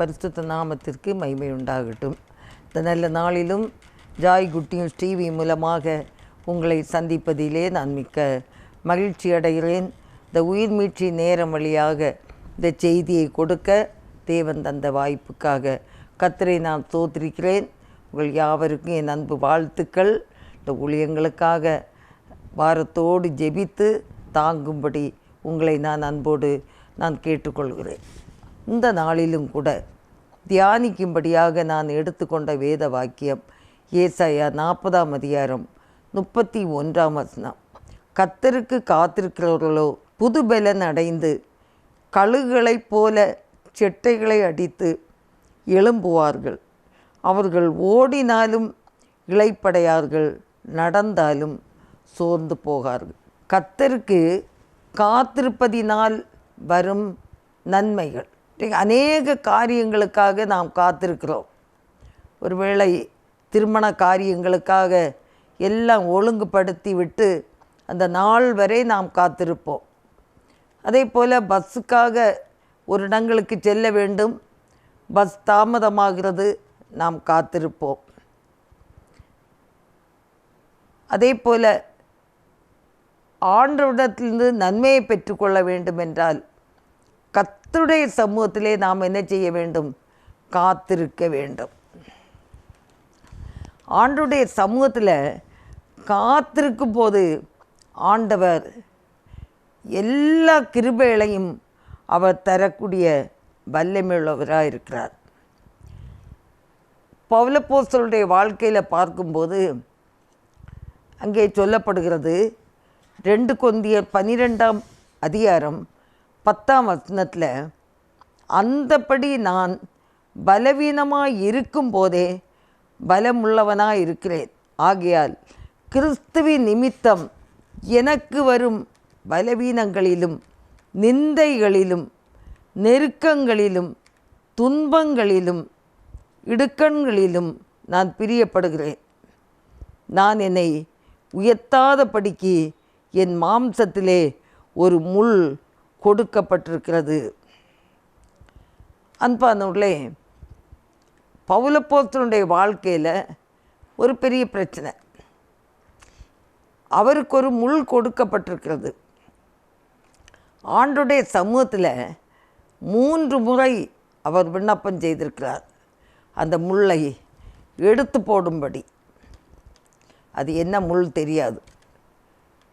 பரிசுத்த நாமத்திற்கு மகிமை உண்டாகட்டும். இந்த நல்ல நாளிலும் ஜாய் குட் நியூஸ் டிவி மூலமாக உங்களை சந்திப்பதிலே நான் மிக்க மகிழ்ச்சி அடைகிறேன். இந்த உயிர் மீட்சி நேரம் வழியாக இந்த செய்தியை கொடுக்க தேவன் தந்த வாய்ப்புக்காக கத்தரை நான் தோத்திருக்கிறேன் உங்கள் யாவருக்கும் என் அன்பு வாழ்த்துக்கள். இந்த ஊழியங்களுக்காக வாரத்தோடு ஜெபித்து தாங்கும்படி உங்களை நான் அன்போடு நான் கேட்டுக்கொள்கிறேன். இந்த நாளிலும் கூட தியானிக்கும்படியாக நான் எடுத்துக்கொண்ட வேத வாக்கியம் ஏசாயா நாற்பதாம் அதிகாரம் முப்பத்தி ஒன்றாம் வசனம். கத்தருக்கு காத்திருக்கிறவர்களோ புதுபலன் அடைந்து கழுகுகளைப் போல செட்டைகளை அடித்து எழும்புவார்கள். அவர்கள் ஓடினாலும் இளைப்படையார்கள் நடந்தாலும் சோர்ந்து போகார்கள். கத்தருக்கு காத்திருப்பதினால் வரும் நன்மைகள். அநேக காரியங்களுக்காக நாம் காத்திருக்கிறோம். ஒருவேளை திருமண காரியங்களுக்காக எல்லாம் ஒழுங்குபடுத்தி விட்டு அந்த நாள் வரை நாம் காத்திருப்போம். அதே போல் பஸ்ஸுக்காக ஒரு இடங்களுக்கு செல்ல வேண்டும். பஸ் தாமதமாகிறது நாம் காத்திருப்போம். அதே போல் ஆண்டவிடத்திலிருந்து நன்மையை பெற்றுக்கொள்ள வேண்டும் என்றால் கர்த்தருடைய சமூகத்திலே நாம் என்ன செய்ய வேண்டும்? காத்திருக்க வேண்டும். ஆண்டுடைய சமூகத்தில் காத்திருக்கும் போது ஆண்டவர் எல்லா கிருபைகளையும் அவர் தரக்கூடிய வல்லமையுள்ளவராக இருக்கிறார். பௌலப்போஸ்தலருடைய வாழ்க்கையில் பார்க்கும்போது அங்கே சொல்லப்படுகிறது ரெண்டு கொந்திய பனிரெண்டாம் அதிகாரம் பத்தாம் வசனத்தில் அந்தபடி நான் பலவீனமாக இருக்கும் போதே பலமுள்ளவனாக இருக்கிறேன். ஆகையால் கிறிஸ்துவின் நிமித்தம் எனக்கு வரும் பலவீனங்களிலும் நிந்தைகளிலும் நெருக்கங்களிலும் துன்பங்களிலும் இடுக்கண்களிலும் நான் பிரியப்படுகிறேன். நான் என்னை உயர்த்தாதபடிக்கு என் மாம்சத்திலே ஒரு முள் கொடுக்கப்பட்டிருக்கிறது. அன்பானவர்களே பவுலப்போத்தனுடைய வாழ்க்கையில் ஒரு பெரிய பிரச்சனை. அவருக்கு ஒரு முள் கொடுக்கப்பட்டிருக்கிறது. ஆண்டுடைய சமூகத்தில் மூன்று முறை அவர் விண்ணப்பம் செய்திருக்கிறார். அந்த முள்ளை எடுத்து போடும்படி. அது என்ன முள் தெரியாது.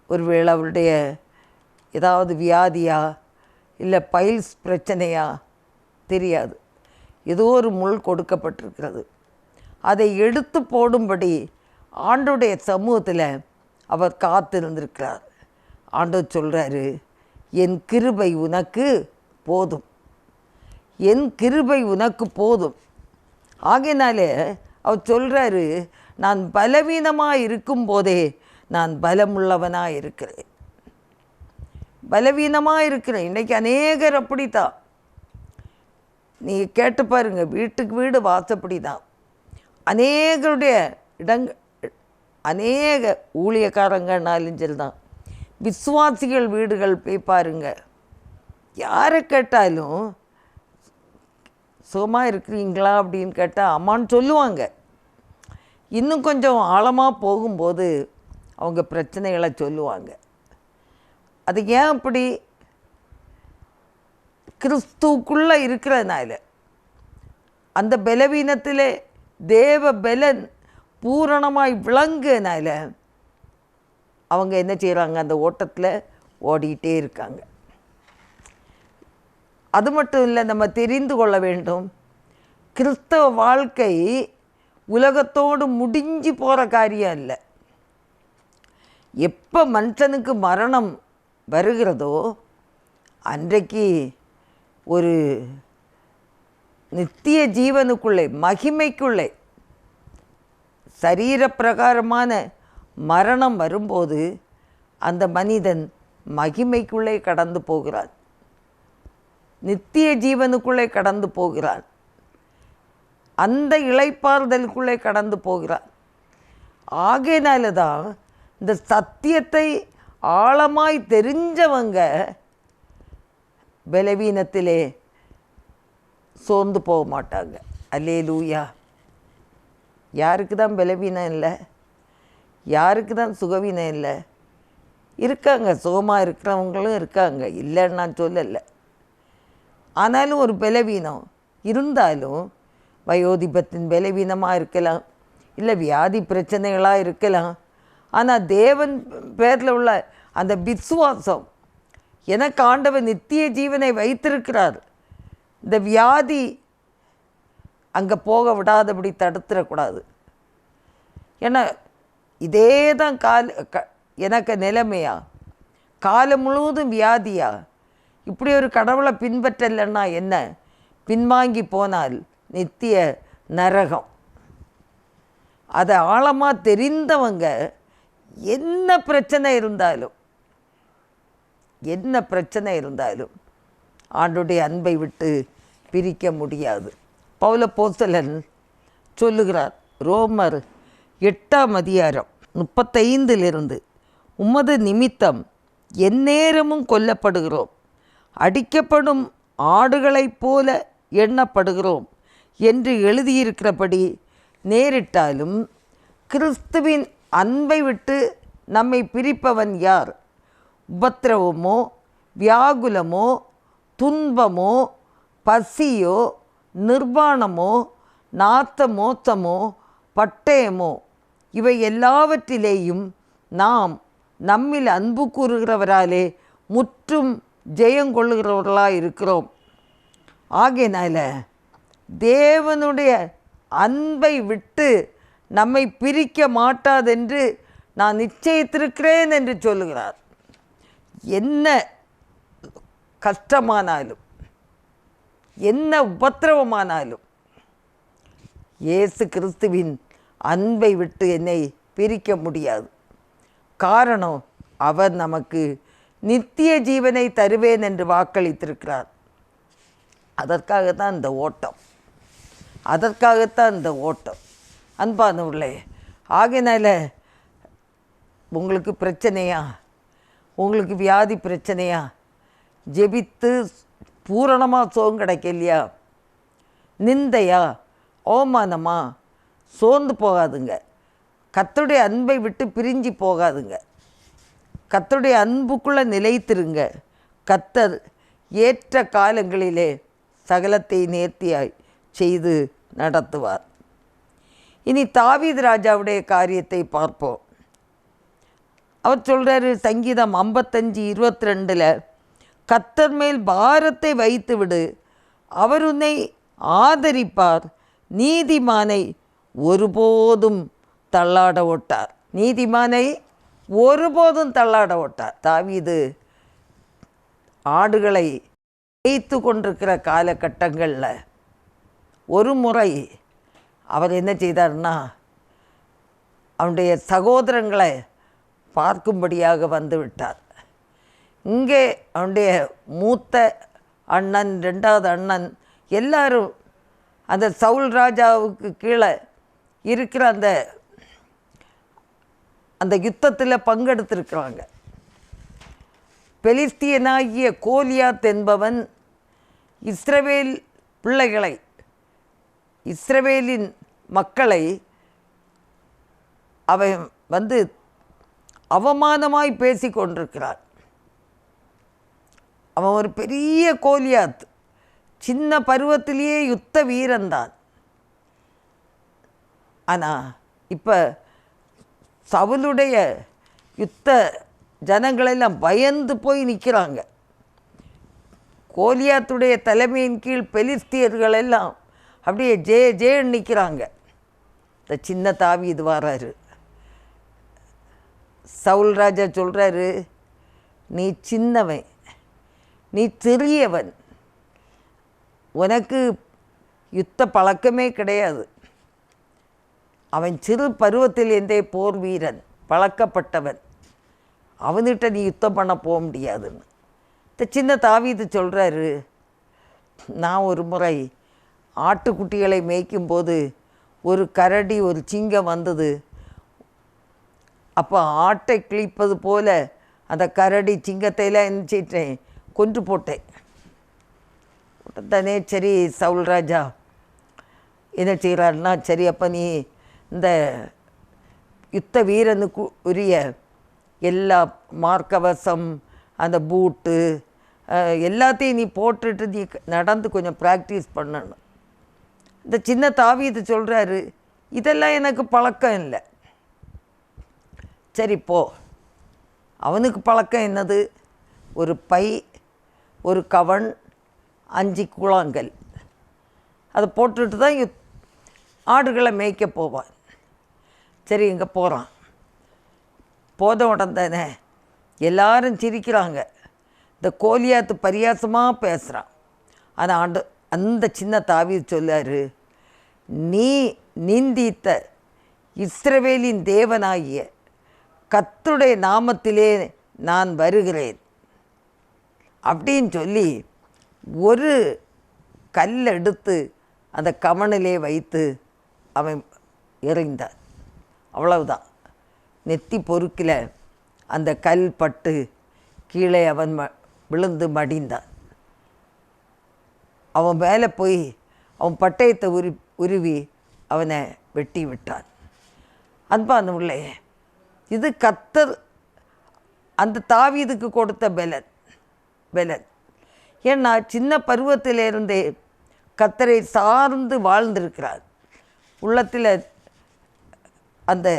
ஒருவேளை அவருடைய ஏதாவது வியாதியா? இல்லை பைல்ஸ் பிரச்சனையா? தெரியாது. ஏதோ ஒரு முள் கொடுக்கப்பட்டிருக்கிறது. அதை எடுத்து போடும்படி ஆண்டுடைய சமூகத்தில் அவர் காத்திருந்திருக்கிறார். ஆண்டு சொல்கிறாரு என் கிருபை உனக்கு போதும். என் கிருபை உனக்கு போதும். ஆகையினாலே அவர் சொல்கிறாரு நான் பலவீனமாக இருக்கும்போதே நான் பலமுள்ளவனாக இருக்கிறேன் பலவீனமாக இருக்கிறேன். இன்றைக்கி அநேகர் அப்படித்தான் நீங்கள் கேட்டு பாருங்கள் வீட்டுக்கு வீடு வாசப்படி தான் அநேகருடைய இடங்க அநேக ஊழியக்காரங்கனாலும் சரி தான் விசுவாசிகள் வீடுகள் போய் பாருங்கள் யாரை கேட்டாலும் சுகமாக இருக்கிறீங்களா அப்படின்னு கேட்டால் அம்மான்னு சொல்லுவாங்க. இன்னும் கொஞ்சம் ஆழமாக போகும்போது அவங்க பிரச்சனைகளை சொல்லுவாங்க. அது ஏன் அப்படி கிறிஸ்துக்குள்ளே இருக்கிறதுனால? அந்த பலவீனத்தில் தேவ பலன் பூரணமாய் விளங்குனால அவங்க என்ன செய்கிறாங்க அந்த ஓட்டத்தில் ஓடிக்கிட்டே இருக்காங்க. அது மட்டும் இல்லை நம்ம தெரிந்து கொள்ள வேண்டும். கிறிஸ்தவ வாழ்க்கை உலகத்தோடு முடிஞ்சு போகிற காரியம் இல்லை எப்போ மனுஷனுக்கு மரணம் வருகிறதோ அன்றைக்கு ஒரு நித்திய ஜீவனுக்குள்ளே மகிமைக்குள்ளே சரீரப்பிரகாரமான மரணம் வரும்போது அந்த மனிதன் மகிமைக்குள்ளே கடந்து போகிறான். நித்திய ஜீவனுக்குள்ளே கடந்து போகிறான். அந்த இளைப்பாறுதலுக்குள்ளே கடந்து போகிறான். ஆகையினால தான் இந்த சத்தியத்தை ஆழமாய் தெரிஞ்சவங்க பலவீனத்திலே சோர்ந்து போக மாட்டாங்க. அல்லே லூயா யாருக்கு தான் பலவீனம் இல்லை? யாருக்கு தான் சுகவீனம் இல்லை? இருக்காங்க சுகமாக இருக்கிறவங்களும் இருக்காங்க. இல்லைன்னு நான் சொல்லலை. ஆனாலும் ஒரு பலவீனம் இருந்தாலும் வயோதிபத்தின் பலவீனமாக இருக்கலாம். இல்லை வியாதி பிரச்சனைகளாக இருக்கலாம். ஆனால் தேவன் பேரில் உள்ள அந்த விசுவாசம். எனக்கு ஆண்டவர் நித்திய ஜீவனை வைத்திருக்கிறார். இந்த வியாதி அங்கே போக விடாதபடி தடுத்துடக்கூடாது. ஏன்னா இதே தான் கால் க எனக்கு நிலைமையா? காலம் முழுவதும் வியாதியா? இப்படி ஒரு கடவுளை பின்பற்றலைன்னா என்ன? பின்வாங்கி போனால் நித்திய நரகம். அதை ஆழமாக தெரிந்தவங்க என்ன பிரச்சனை இருந்தாலும் என்ன பிரச்சனை இருந்தாலும் ஆண்டுடைய அன்பை விட்டு பிரிக்க முடியாது. பௌல போஸ்தலன் சொல்லுகிறார் ரோமர் எட்டாம் அதிகாரம் முப்பத்தைந்திலிருந்து உமது நிமித்தம் எந்நேரமும் கொல்லப்படுகிறோம். அடிக்கப்படும் ஆடுகளைப் போல எண்ணப்படுகிறோம் என்று எழுதியிருக்கிறபடி நேரிட்டாலும் கிறிஸ்துவின் அன்பை விட்டு நம்மை பிரிப்பவன் யார்? உபத்திரவமோ வியாகுலமோ துன்பமோ பசியோ நிர்வாணமோ நாத்த மோத்தமோ பட்டயமோ இவை எல்லாவற்றிலேயும் நாம் நம்மில் அன்பு கூறுகிறவராலே முற்றும் ஜெயங்கொள்ளுகிறவர்களாக இருக்கிறோம். ஆகையினால தேவனுடைய அன்பை விட்டு நம்மை பிரிக்க மாட்டாதென்று நான் நிச்சயித்திருக்கிறேன் என்று சொல்லுகிறார். என்ன கஷ்டமானாலும் என்ன உபத்திரவமானாலும் இயேசு கிறிஸ்துவின் அன்பை விட்டு என்னை பிரிக்க முடியாது. காரணம் அவர் நமக்கு நித்திய ஜீவனை தருவேன் என்று வாக்களித்திருக்கிறார். அதற்காகத்தான் இந்த ஓட்டம். அதற்காகத்தான் இந்த ஓட்டம். அன்பானவர்களே ஆகையினால உங்களுக்கு பிரச்சனையா? உங்களுக்கு வியாதி பிரச்சனையா? ஜெபித்து பூரணமாக சோகம் கிடைக்கலையா நிந்தையா? அவமானமா? சோர்ந்து போகாதுங்க. கத்துடைய அன்பை விட்டு பிரிஞ்சு போகாதுங்க. கத்துடைய அன்புக்குள்ளே நிலைத்திருங்க. கத்தர் ஏற்ற காலங்களிலே சகலத்தை நேர்த்தியாய் செய்து நடத்துவார். இனி தாவீது ராஜாவுடைய காரியத்தை பார்ப்போம். அவர் சொல்கிறாரு சங்கீதம் ஐம்பத்தஞ்சு இருபத்தி ரெண்டில் கத்தர் மேல் பாரத்தை வைத்து விடு அவர் உன்னை ஆதரிப்பார். நீதிமானை ஒருபோதும் தள்ளாட ஓட்டார். நீதிமானை ஒருபோதும் தள்ளாட ஓட்டார். தாவிது ஆடுகளை வைத்து கொண்டிருக்கிற காலகட்டங்களில் ஒரு முறை அவர் என்ன செய்தார்னா அவனுடைய சகோதரங்களை பார்க்கும்படியாக வந்து விட்டார் இங்கே அவனுடைய மூத்த அண்ணன் ரெண்டாவது அண்ணன் எல்லாரும் அந்த சவுல் ராஜாவுக்கு கீழே இருக்கிற அந்த அந்த யுத்தத்தில் பங்கெடுத்திருக்கிறாங்க. பெலிஸ்தியனாகிய கோலியாத் என்பவன் இஸ்ரவேல் பிள்ளைகளை இஸ்ரவேலின் மக்களை அவன் வந்து அவமானமாய் பேசி கொண்டிருக்கிறான் அவன் ஒரு பெரிய கோலியாத் சின்ன பருவத்திலேயே யுத்த வீரன்தான். ஆனால் இப்போ சவுளுடைய யுத்த ஜனங்களெல்லாம் பயந்து போய் நிற்கிறாங்க கோலியாத்துடைய தலைமையின் கீழ் பெலிஸ்தியர்கள் எல்லாம் அப்படியே ஜே ஜேன்னு நிற்கிறாங்க இந்த சின்ன தாவி இது வராரு. சவுல் ராஜா சொல்கிறாரு நீ சின்னவன் நீ சிறியவன் உனக்கு யுத்த பழக்கமே கிடையாது. அவன் சிறு பருவத்தில் இருந்தே போர் வீரன் பழக்கப்பட்டவன். அவன்கிட்ட நீ யுத்தம் பண்ண போக முடியாதுன்னு. இந்த சின்ன தாவீது சொல்கிறாரு நான் ஒரு முறை ஆட்டுக்குட்டிகளை மேய்க்கும்போது ஒரு கரடி ஒரு சிங்கம் வந்தது. அப்போ ஆட்டை கிழிப்பது போல அந்த கரடி சிங்கத்தையெல்லாம் நினச்சிட்டேன் கொன்று போட்டேன். உடனே சரி சவுல்ராஜா என்ன செய்கிறாருன்னா சரி அப்போ நீ இந்த யுத்த வீரனுக்கு உரிய எல்லா மார்க்கவசம் அந்த பூட்டு எல்லாத்தையும் நீ போட்டுட்டு நீ நடந்து கொஞ்சம் ப்ராக்டிஸ் பண்ணணும். இந்த சின்ன தாவி இது சொல்கிறாரு இதெல்லாம் எனக்கு பழக்கம் இல்லை. சரி போ. அவனுக்கு பழக்கம் என்னது? ஒரு பை ஒரு கவன் அஞ்சு கூழாங்கல் அதை போட்டுட்டு தான் ஆடுகளை மேய்க்க போவான். சரி இங்கே போகிறான் போத உடந்தானே எல்லாரும் சிரிக்கிறாங்க. இந்த கோலியாத்து பரியாசமாக பேசுகிறான் ஆனால் ஆண்டு அந்த சின்ன தாவி சொல்லாரு நீ நீந்தித்த இஸ்ரவேலின் தேவனாகிய கத்துடைய நாமத்திலே நான் வருகிறேன். அப்படின்னு சொல்லி ஒரு கல் எடுத்து அந்த கமனிலே வைத்து அவன் எறிந்தான். அவ்வளவுதான். நெத்தி பொறுக்கில் அந்த கல் பட்டு கீழே அவன் ம விழுந்து மடிந்தான். அவன் மேலே போய் அவன் பட்டயத்தை உரு உருவி அவனை வெட்டி விட்டான். அன்பான உள்ளே இது கத்தர் அந்த தாவீதுக்கு கொடுத்த பலன் பலன். ஏன்னா சின்ன பருவத்திலிருந்தே கத்தரை சார்ந்து வாழ்ந்திருக்கிறார். உள்ளத்தில் அந்த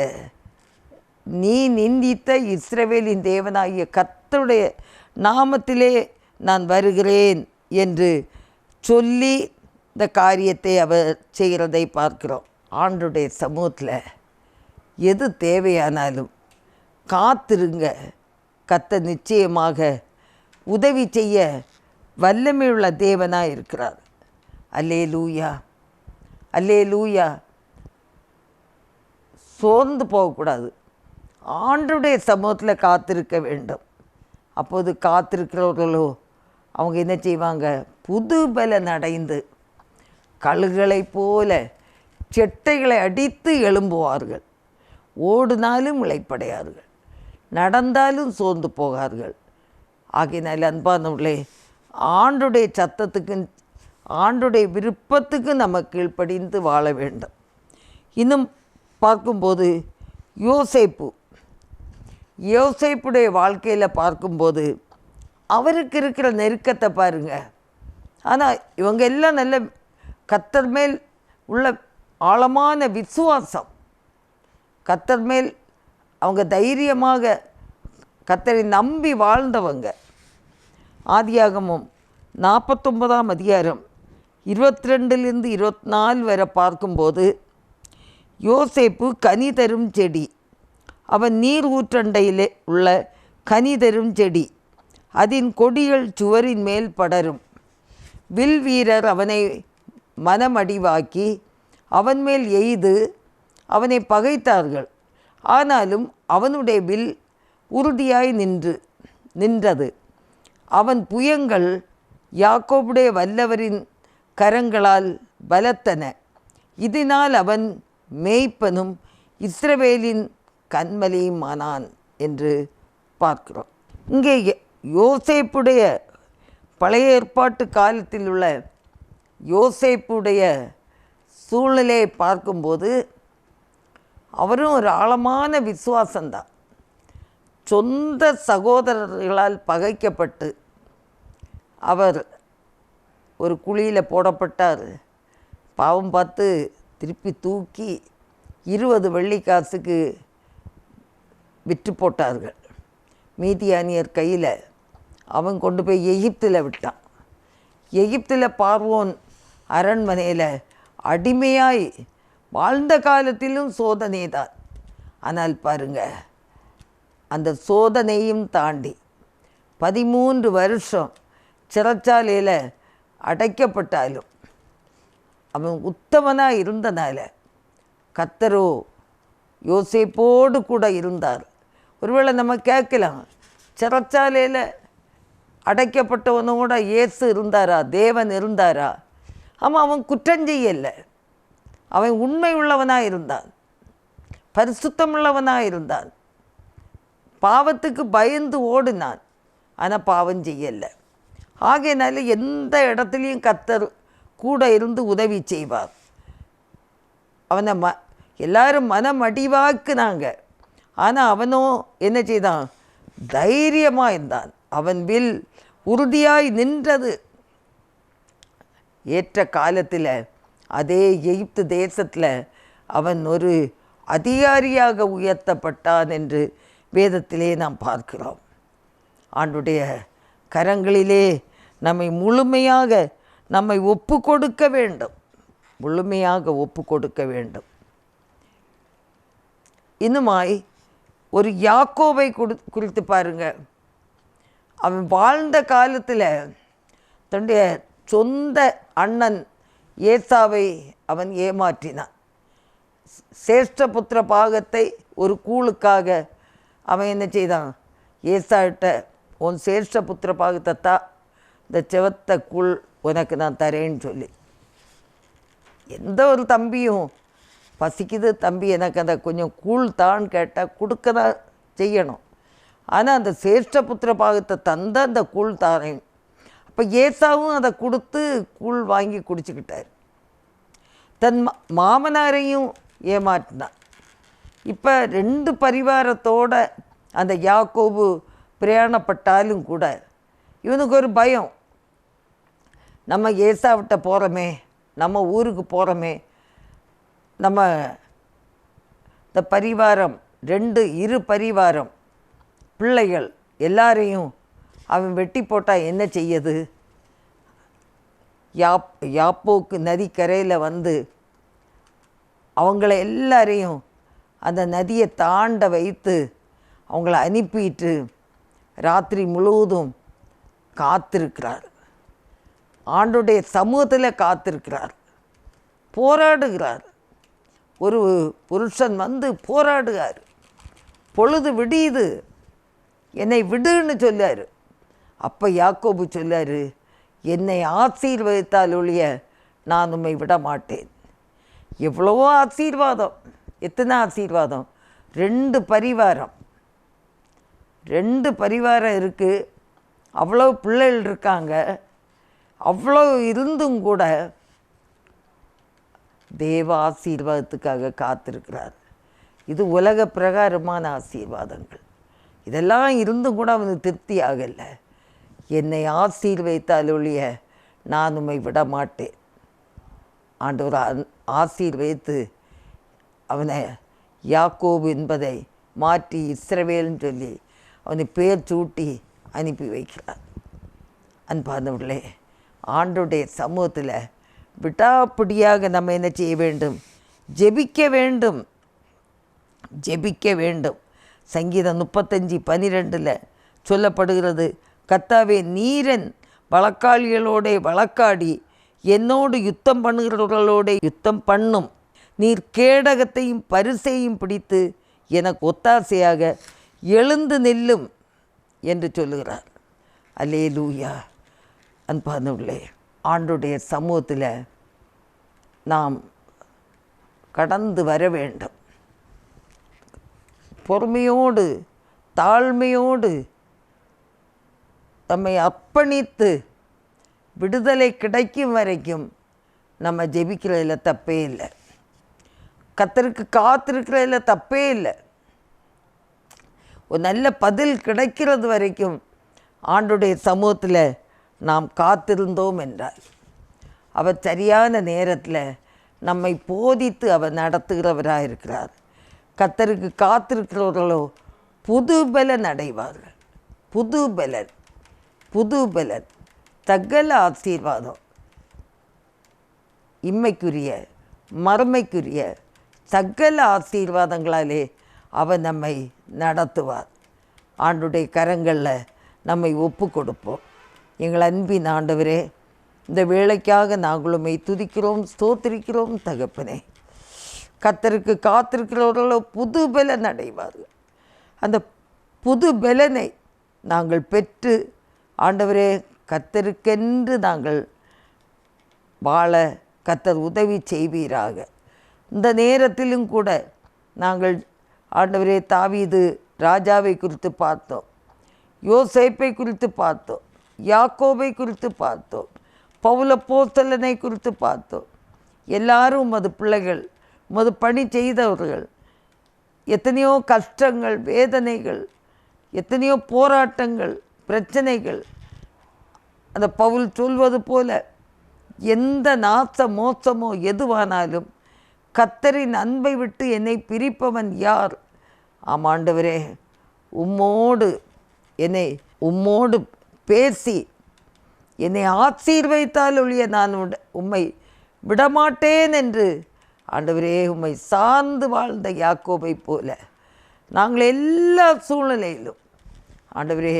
நீ நிந்தித்த இஸ்ரவேலின் தேவனாகிய கத்தருடைய நாமத்திலே நான் வருகிறேன் என்று சொல்லி இந்த காரியத்தை அவர் செய்கிறதை பார்க்கிறோம். ஆண்டுடைய சமூகத்தில் எது தேவையானாலும் காத்திருங்க. கத்த நிச்சயமாக உதவி செய்ய வல்லமையுள்ள தேவனாக இருக்கிறார். அல்லே லூயா அல்லே லூயா சோர்ந்து போகக்கூடாது. ஆண்டுடைய சமூகத்தில் காத்திருக்க வேண்டும். அப்போது காத்திருக்கிறவர்களோ அவங்க என்ன செய்வாங்க? புது பலன் அடைந்து கழுகளைப் போல செட்டைகளை அடித்து எழும்புவார்கள். ஓடினாலும் இளைப்படையார்கள். நடந்தாலும் சோர்ந்து போகார்கள். ஆகையினால் அன்பானவர்களே ஆண்டுடைய சத்தத்துக்கு ஆண்டுடைய விருப்பத்துக்கு நம்ம கீழ்ப்படிந்து வாழ வேண்டும். இன்னும் பார்க்கும்போது யோசேப்பு யோசைப்புடைய வாழ்க்கையில் பார்க்கும்போது அவருக்கு இருக்கிற நெருக்கத்தை பாருங்க. ஆனால் இவங்க எல்லாம் நல்ல கத்தர் மேல் உள்ள ஆழமான விசுவாசம். கத்தர் மேல் அவங்க தைரியமாக கத்தரை நம்பி வாழ்ந்தவங்க. ஆதியாகமும் நாற்பத்தொன்பதாம் அதிகாரம் இருபத்தி ரெண்டுலேருந்து இருபத்தி நாலு வரை பார்க்கும்போது யோசேப்பு கனி தரும் செடி அவன் நீர் ஊற்றண்டையிலே உள்ள கனி தரும் செடி அதன் கொடிகள் சுவரின் மேல் படரும். வில் வீரர் அவனை மனமடிவாக்கி அவன் மேல் எய்து அவனை பகைத்தார்கள். ஆனாலும் அவனுடைய வில் உறுதியாய் நின்று நின்றது. அவன் புயங்கள் யாக்கோபுடைய வல்லவரின் கரங்களால் பலத்தன. இதனால் அவன் மேய்ப்பனும் இஸ்ரவேலின் கண்மலையுமானான் என்று பார்க்கிறோம். இங்கே யோசேப்புடைய பழைய ஏற்பாட்டு காலத்தில் உள்ள யோசேப்புடைய சூழ்நிலையை பார்க்கும்போது அவரும் ஒரு ஆழமான விசுவாசந்தான். சொந்த சகோதரர்களால் பகைக்கப்பட்டு அவர் ஒரு குழியில் போடப்பட்டார். பாவம் பார்த்து திருப்பி தூக்கி இருபது வெள்ளிக்காசுக்கு விற்று போட்டார்கள். மீதியானியர் கையில் அவன் கொண்டு போய் எகிப்தில் விட்டான். எகிப்தில் பார்வோன் அரண்மனையில் அடிமையாய் வாழ்ந்த காலத்திலும் சோதனை தான். ஆனால் பாருங்க அந்த சோதனையும் தாண்டி பதிமூன்று வருஷம் சிறைச்சாலையில் அடைக்கப்பட்டாலும் அவன் உத்தமனாக இருந்தனால கத்தரோ யோசேப்போடு கூட இருந்தார். ஒருவேளை நம்ம கேட்கலாம் சிறைச்சாலையில் அடைக்கப்பட்டவனோட இயேசு இருந்தாரா தேவன் இருந்தாரா? ஆமாம் அவன் குற்றம் செய்யலை அவன் உண்மை உள்ளவனாக இருந்தான். பரிசுத்தமுள்ளவனாக இருந்தான். பாவத்துக்கு பயந்து ஓடினான். ஆனால் பாவம் செய்யலை. ஆகையினால எந்த இடத்துலையும் கத்தர் கூட இருந்து உதவி செய்வார். அவனை ம எல்லாரும் மனம் அடிவாக்குனாங்க. ஆனால் அவனும் என்ன செய்தான்? தைரியமாக இருந்தான். அவன் வில் உறுதியாய் நின்றது. ஏற்ற காலத்தில் அதே எகிப்து தேசத்தில் அவன் ஒரு அதிகாரியாக உயர்த்தப்பட்டான் என்று வேதத்திலே நாம் பார்க்கிறோம். ஆண்டுடைய கரங்களிலே நம்மை முழுமையாக நம்மை ஒப்பு கொடுக்க வேண்டும். முழுமையாக ஒப்பு கொடுக்க வேண்டும். இன்னுமாய் ஒரு யாக்கோவை கொடு குறித்து பாருங்க. அவன் வாழ்ந்த காலத்தில் தன்னுடைய சொந்த அண்ணன் ஏசாவை அவன் ஏமாற்றினான். சேஷ்டபுத்திர பாகத்தை ஒரு கூழுக்காக அவன் என்ன செய்தான்? ஏசாட்ட உன் சேஷ்டபுத்திர பாகத்தை தா இந்த செவத்த கூழ் உனக்கு நான் தரேன்னு சொல்லி. எந்த ஒரு தம்பியும் பசிக்குது தம்பி எனக்கு அந்த கொஞ்சம் கூழ் தான் கேட்டால் கொடுக்க தான் செய்யணும். ஆனால் அந்த சேஷ்டபுத்திர பாகத்தை தந்த அந்த கூழ் தாரேன் அப்போ ஏசாவும் அதை கொடுத்து கூழ் வாங்கி குடிச்சுக்கிட்டார். தன் மா- மாமனாரையும் ஏமாற்றினான். இப்போ ரெண்டு பரிவாரத்தோட அந்த யாக்கோபு பிரயாணப்பட்டாலும் கூட இவனுக்கு ஒரு பயம். நம்ம ஏசாவிட்ட போகிறோமே நம்ம ஊருக்கு போகிறோமே நம்ம இந்த பரிவாரம் ரெண்டு இரு பரிவாரம் பிள்ளைகள் எல்லாரையும் அவன் வெட்டி போட்டால் என்ன செய்யுது? யாப் யாப்போக்கு நதிக்கரையில் வந்து அவங்கள எல்லாரையும் அந்த நதியை தாண்ட வைத்து அவங்கள அனுப்பிட்டு ராத்திரி முழுவதும் காத்திருக்கிறார். ஆண்டுடைய சமூகத்தில் காத்திருக்கிறார். போராடுகிறார். ஒரு புருஷன் வந்து போராடுகிறார். பொழுது விடியுது. என்னை விடுன்னு சொல்லார் அப்போ யாக்கோபு சொல்லார் என்னை ஆசீர்வதித்தால் ஒழிய நான் உம்மை விட மாட்டேன். எவ்வளவோ ஆசீர்வாதம் எத்தனை ஆசீர்வாதம்? ரெண்டு பரிவாரம். ரெண்டு பரிவாரம் இருக்குது அவ்வளோ பிள்ளைகள் இருக்காங்க. அவ்வளோ இருந்தும் கூட தேவ ஆசீர்வாதத்துக்காக காத்திருக்கிறார். இது உலக பிரகாரமான ஆசீர்வாதங்கள். இதெல்லாம் இருந்தும் கூட அவனுக்கு திருப்தி ஆகலை. என்னை ஆசீர்வதித்தால் ஒழிய நான் உம்மை விட மாட்டேன் ஆண்டவர் அன்- வைத்து அவனை யாக்கோபு என்பதை மாற்றி இஸ்ரவேல்னு சொல்லி அவனை பேர் சூட்டி அனுப்பி வைக்கிறார். அன்பானவர்களே ஆண்டுடைய சமூகத்தில் விடாப்பிடியாக நம்ம என்ன செய்ய வேண்டும்? ஜெபிக்க வேண்டும். ஜெபிக்க வேண்டும். சங்கீதம் முப்பத்தஞ்சு பனிரெண்டில் சொல்லப்படுகிறது கத்தாவே நீரன் வழக்காளிகளோட வழக்காடி என்னோடு யுத்தம் பண்ணுகிறவர்களோட யுத்தம் பண்ணும். நீர் கேடகத்தையும் பரிசையும் பிடித்து எனக்கு ஒத்தாசையாக எழுந்து நில்லும் என்று சொல்லுகிறார். அலே லூயா அன்பானவர்களே ஆண்டுடைய சமூகத்தில் நாம் கடந்து வர வேண்டும். பொறுமையோடு தாழ்மையோடு நம்மை அர்ப்பணித்து விடுதலை கிடைக்கும் வரைக்கும் நம்ம ஜெபிக்கிறதுல தப்பே இல்லை. கத்தருக்கு காத்திருக்கிறதுல தப்பே இல்லை. ஒரு நல்ல பதில் கிடைக்கிறது வரைக்கும் ஆண்டுடைய சமூகத்தில் நாம் காத்திருந்தோம் என்றால் அவர் சரியான நேரத்தில் நம்மை போதித்து அவர் நடத்துகிறவராக இருக்கிறார். கத்தருக்கு காத்திருக்கிறவர்களோ புது பலன் அடைவார்கள். புது பலன் புது பலன் தகல ஆசீர்வாதம். இம்மைக்குரிய மறுமைக்குரிய சகல ஆசீர்வாதங்களாலே அவர் நம்மை நடத்துவார். ஆண்டுடைய கரங்களில் நம்மை ஒப்பு கொடுப்போம். எங்கள் அன்பின் ஆண்டவரே இந்த வேலைக்காக நாங்களுமே துதிக்கிறோம் ஸ்தோத்திரிக்கிறோம் தகப்பனே. கத்தருக்கு காத்திருக்கிறவர்களோ புது பலன் அடைவார்கள். அந்த புது பலனை நாங்கள் பெற்று ஆண்டவரே கத்தருக்கென்று நாங்கள் வாழ கத்தர் உதவி செய்வீராக. இந்த நேரத்திலும் கூட நாங்கள் ஆண்டவரே தாவீது ராஜாவை குறித்து பார்த்தோம். யோசேப்பை குறித்து பார்த்தோம். யாக்கோபை குறித்து பார்த்தோம். பவுல போஸ்தலனை குறித்து பார்த்தோம். எல்லாரும் உமது பிள்ளைகள் உமது பணி செய்தவர்கள் எத்தனையோ கஷ்டங்கள் வேதனைகள் எத்தனையோ போராட்டங்கள் பிரச்சனைகள். அந்த பவுல் சொல்வது போல எந்த நாச மோசமோ எதுவானாலும் கத்தரின் அன்பை விட்டு என்னை பிரிப்பவன் யார்? ஆமாண்டவரே உம்மோடு என்னை உம்மோடு பேசி என்னை ஆசீர்வைத்தால் ஒழிய நான் உம்மை விடமாட்டேன் என்று ஆண்டவரே உம்மை சார்ந்து வாழ்ந்த யாக்கோபை போல நாங்கள் எல்லா சூழ்நிலையிலும் ஆண்டவரே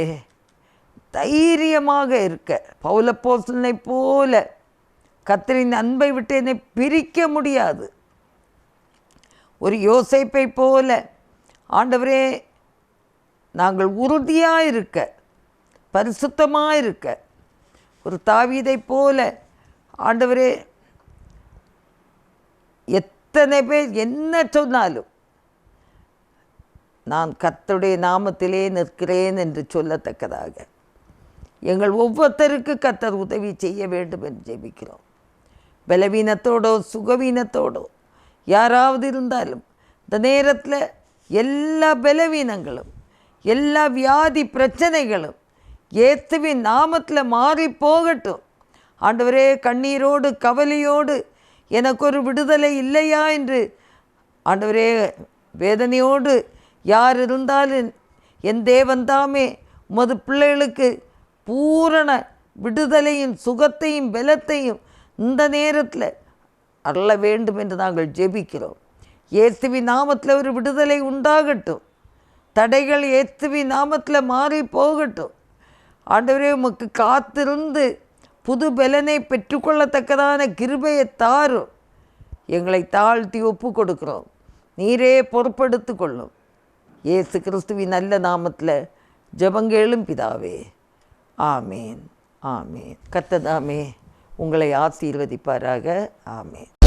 தைரியமாக இருக்க. பௌலப்போசனை போல கத்தரின் அன்பை விட்டு என்னை பிரிக்க முடியாது. ஒரு யோசைப்பை போல ஆண்டவரே நாங்கள் உறுதியாக இருக்க பரிசுத்தமாக இருக்க ஒரு தாவீதை போல ஆண்டவரே எத்தனை பேர் என்ன சொன்னாலும் நான் கத்துடைய நாமத்திலே நிற்கிறேன் என்று சொல்லத்தக்கதாக. எங்கள் ஒவ்வொருத்தருக்கு கத்தர் உதவி செய்ய வேண்டும் என்று ஜெபிக்கிறோம். பலவீனத்தோடோ சுகவீனத்தோடோ யாராவது இருந்தாலும் இந்த நேரத்தில் எல்லா பலவீனங்களும் எல்லா வியாதி பிரச்சனைகளும் ஏத்துவின் நாமத்தில் மாறி போகட்டும். ஆண்டவரே கண்ணீரோடு கவலையோடு எனக்கு ஒரு விடுதலை இல்லையா என்று ஆண்டவரே வேதனையோடு யார் இருந்தாலும் என் தேவன் தாமே உமது பிள்ளைகளுக்கு பூரண விடுதலையும் சுகத்தையும் பலத்தையும் இந்த நேரத்தில் அருள வேண்டும் என்று நாங்கள் ஜெபிக்கிறோம். இயேசுவி நாமத்தில் ஒரு விடுதலை உண்டாகட்டும். தடைகள் இயேசுவி நாமத்தில் மாறி போகட்டும். ஆண்டவரே உமக்கு காத்திருந்து புது பலனை பெற்றுக்கொள்ளத்தக்கதான கிருபையை தாரும். எங்களை தாழ்த்தி ஒப்பு கொடுக்கிறோம். நீரே பொறுப்படுத்து கொள்ளும். இயேசு கிறிஸ்துவின் நல்ல நாமத்தில் ஜபங்கேளும் பிதாவே. ஆமேன் ஆமேன். கத்ததாமே உங்களை ஆசீர்வதிப்பாராக. ஆமேன்.